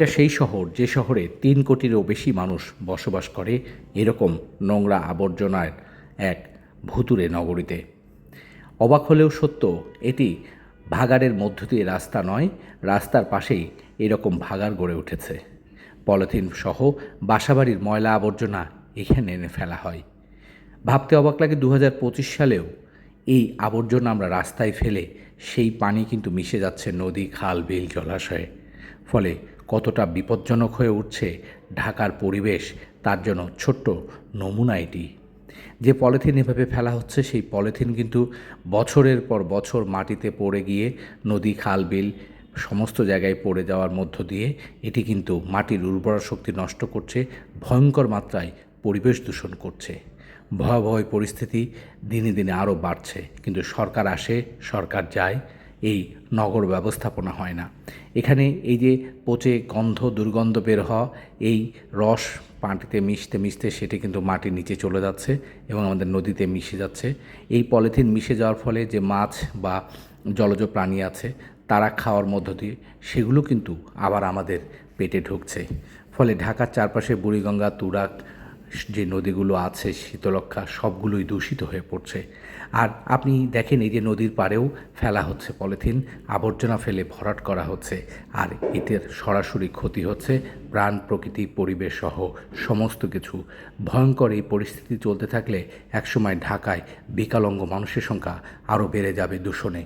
এটা সেই শহর, যে শহরে তিন কোটিরও বেশি মানুষ বসবাস করে, এরকম নোংরা আবর্জনার এক ভুতুরে নগরীতে। অবাক হলেও সত্য, এটি ভাগাড়ের মধ্য দিয়ে রাস্তা নয়, রাস্তার পাশেই এরকম ভাগাড় গড়ে উঠেছে। পলিথিন সহ বাসাবাড়ির ময়লা আবর্জনা এখানে এনে ফেলা হয়। ভাবতে অবাক লাগে দু হাজার পঁচিশ সালেও এই আবর্জনা আমরা রাস্তায় ফেলে সেই পানি কিন্তু মিশে যাচ্ছে নদী, খাল, বিল, জলাশয়ে। ফলে কতটা বিপজ্জনক হয়ে উঠছে ঢাকার পরিবেশ, তার জন্য ছোট্ট নমুনা এটি। যে পলিথিন এভাবে ফেলা হচ্ছে, সেই পলিথিন কিন্তু বছরের পর বছর মাটিতে পড়ে গিয়ে নদী, খাল, বিল সমস্ত জায়গায় পড়ে যাওয়ার মধ্য দিয়ে এটি কিন্তু মাটির উর্বরা শক্তি নষ্ট করছে, ভয়ঙ্কর মাত্রায় পরিবেশ দূষণ করছে। ভয়াবহ পরিস্থিতি দিনে দিনে আরও বাড়ছে, কিন্তু সরকার আসে, সরকার যায়, এই নগর ব্যবস্থাপনা হয় না। এখানে এই যে পচে গন্ধ, দুর্গন্ধ বের হওয়া, এই রস মাটিতে মিশতে মিশতে সেটি কিন্তু মাটির নিচে চলে যাচ্ছে এবং আমাদের নদীতে মিশে যাচ্ছে। এই পলিথিন মিশে যাওয়ার ফলে যে মাছ বা জলজ প্রাণী আছে, তারা খাওয়ার মধ্য দিয়ে সেগুলো কিন্তু আবার আমাদের পেটে ঢুকছে। ফলে ঢাকার চারপাশে বুড়িগঙ্গা, তুরাগ যে নদীগুলো আছে শীতলক্ষা সবগুলোই দূষিত হয়ে পড়ছে। আর আপনি দেখেন এই যে নদীর পাড়েও ফেলা হচ্ছে পলিথিন, আবর্জনা ফেলে ভরাট করা হচ্ছে, আর এদের সরাসরি ক্ষতি হচ্ছে প্রাণ, প্রকৃতি, পরিবেশ সহ সমস্ত কিছু। ভয়ঙ্কর এই পরিস্থিতি চলতে থাকলে একসময় ঢাকায় বিকলাঙ্গ মানুষের সংখ্যা আরও বেড়ে যাবে দূষণে।